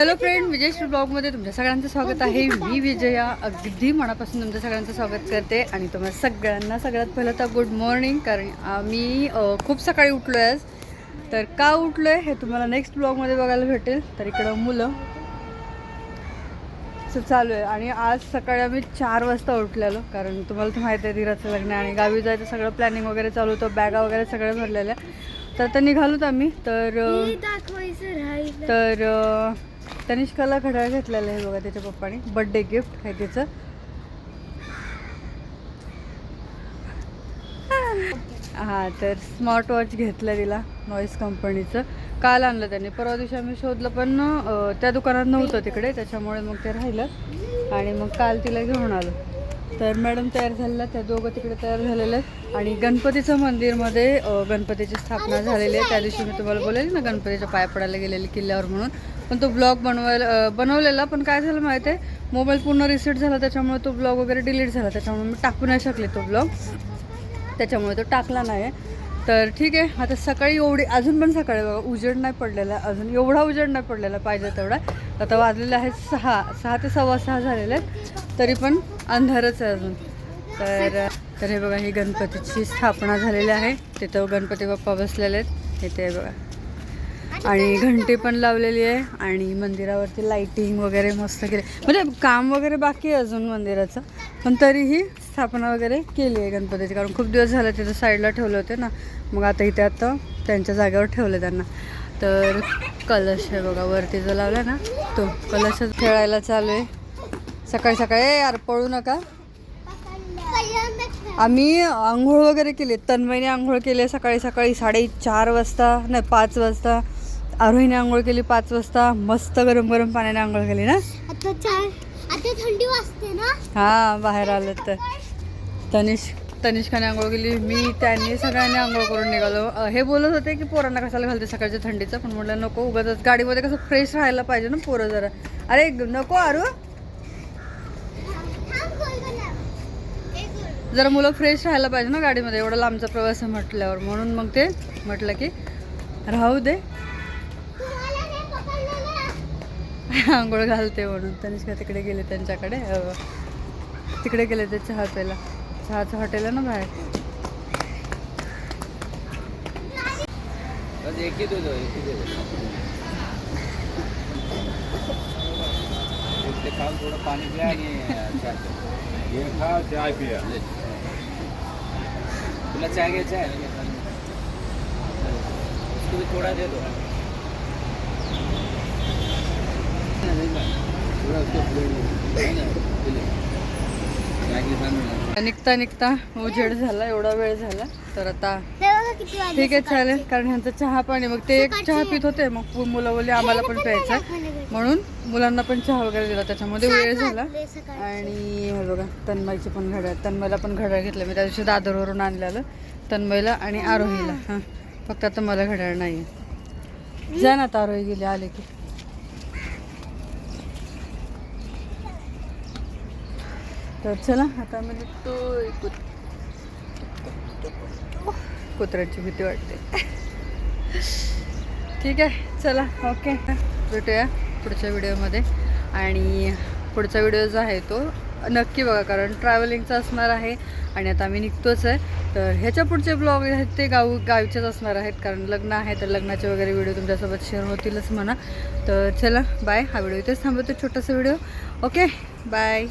Hello friend विजय ब्लॉगमध्ये तुमच्या सगळ्यांचं स्वागत आहे. मी विजया. अगदी मनापासून तुमच्या सगळ्यांचं स्वागत करते आणि तुम्हाला सगळ्यांना सगळ्यात पहिलं तर गुड मॉर्निंग कारण आम्ही खूप सकाळी उठलो आहे आज. तर का उठलो आहे हे तुम्हाला नेक्स्ट ब्लॉगमध्ये बघायला भेटेल. तर इकडं मुलं. चालू आहे. आणि आज सकाळी आम्ही चार वाजता उठलेलो कारण तुम्हाला तर माहिती आहे धीराचं लग्न आणि गावी जायचं सगळं प्लॅनिंग वगैरे चालू होतं बॅगा वगैरे सगळ्या भरलेल्या तर आता निघालोत आम्ही. तर तर तनिष्काला घड्याळ घेतलेलं आहे बघा त्याच्या पप्पाने. बड्डे गिफ्ट आहे त्याचं. हां तर स्मार्ट वॉच घेतलं तिला नॉईस कंपनीचं काल आणलं त्यांनी. परवा दिवशी आम्ही शोधलं पण त्या दुकानात नव्हतं तिकडे त्याच्यामुळे मग ते राहिलं. आणि मग काल तिला घेऊन आलो. तर मॅडम तयार झालेला त्या दोघं तिकडे तयार झालेले आहेत. आणि गणपतीचं मंदिरमध्ये गणपतीची स्थापना झालेली आहे. त्या दिवशी मी तुम्हाला बोलेल ना गणपतीच्या पाया पडायला गेलेले किल्ल्यावर म्हणून. पण तो ब्लॉग बनवायला बनवलेला पण काय झालं माहिती आहे मोबाईल पूर्ण रिसेट झाला त्याच्यामुळे तो ब्लॉग वगैरे डिलीट झाला. त्याच्यामुळे मी टाकू नाही शकले तो ब्लॉग त्याच्यामुळे तो टाकला नाही. तर ठीक आहे आता सकाळी एवढी अजून पण सकाळी बघा उजेड नाही पडलेला अजून एवढा उजेड नाही पडलेला पाहिजे तेवढा. आता वाजलेला आहे सहा सहा ते सव्वा सहा झालेले आहेत. तरी पण अंधारच आहे अजून. तर तर हे बघा ही गणपतीची स्थापना झालेली आहे. तिथं गणपती बाप्पा बसलेले आहेत. इथे बघा. आणि घंटी पण लावलेली आहे आणि मंदिरावरती लाईटिंग वगैरे मस्त केले. म्हणजे काम वगैरे बाकी आहे अजून मंदिराचं पण तरीही स्थापना वगैरे केली आहे गणपतीची. कारण खूप दिवस झाले तिथं साईडला ठेवले होते ना. मग आता इथे आता त्यांच्या जागेवर ठेवले त्यांना. तर कलश आहे बघा वरती जो लावला ना तो कलश खेळायला चालू आहे. सकाळी सकाळी. यार पळू नका. आम्ही आंघोळ वगैरे केली. तन्मयने आंघोळ केली सकाळी सकाळी साडेचार वाजता नाही पाच वाजता. आरोहीने आंघोळ केली पाच वाजता मस्त गरम गरम पाण्याने आंघोळ केली ना? आता थंडी वाजते ना? हां बाहेर आलं तर. तनिष तनिष्काने आंघोळ केली मी त्यांनी सगळ्यांनी आंघोळ करून निघालो. हे बोलत होते की पोरांना कशाला घालते सकाळच्या थंडीचं? पण म्हटलं नको उगाच गाडीमध्ये कसं फ्रेश राहायला पाहिजे ना पोरं जरा. अरे नको आरू. जरा मुलं फ्रेश राहायला पाहिजे ना गाडीमध्ये. एवढा लांबचा प्रवास आहे म्हटल्यावर. म्हणून मग ते म्हटलं की राहू दे. आंघोळ घालते म्हणून. तनिष्का तिकडे गेले त्यांच्याकडे. तिकडे गेले ते चहा प्यायला. चहाचं हॉटेल आहे ना बाहेर. बस एक ही दे दो. एक निघता निघता. उजेड झाला एवढा वेळ झाला. तर आता ठीक आहे चालेल. कारण ह्यांचं चहा पाणी मग ते एक चहा पित होते. मग मुलं बोलली आम्हाला पण प्यायचं. म्हणून मुलांना पण चहा वगैरे दिला. त्याच्यामध्ये वेळ झाला. आणि हे बघा तन्मयची पण घड्याळ. तन्मयला पण घड्याळ घेतलं. मी त्या दिवशी दादरवरून आणलेलं. तन्मयला आणि आरोहीला. हां. फक्त आता मला घड्याळ नाही आहे जा ना आता आरोही गेली आले की. तर चला आता मी निघतो कुत- कुत्र्याची भीती वाटते. ठीक आहे चला ओके भेटूया पुढच्या व्हिडिओमध्ये. आणि पुढचा व्हिडिओ जो आहे तो नक्की बघा कारण ट्रॅव्हलिंगचा असणार आहे आणि आता आम्ही निघतोच आहे. तर ह्याच्या पुढचे ब्लॉग आहेत ते गाव गावचेच असणार आहेत कारण लग्न आहे तर लग्नाचे वगैरे व्हिडिओ तुमच्यासोबत शेअर होतीलच म्हणा. तर चला बाय हा व्हिडिओ इथेच थांबवतो छोटासा व्हिडिओ. Okay bye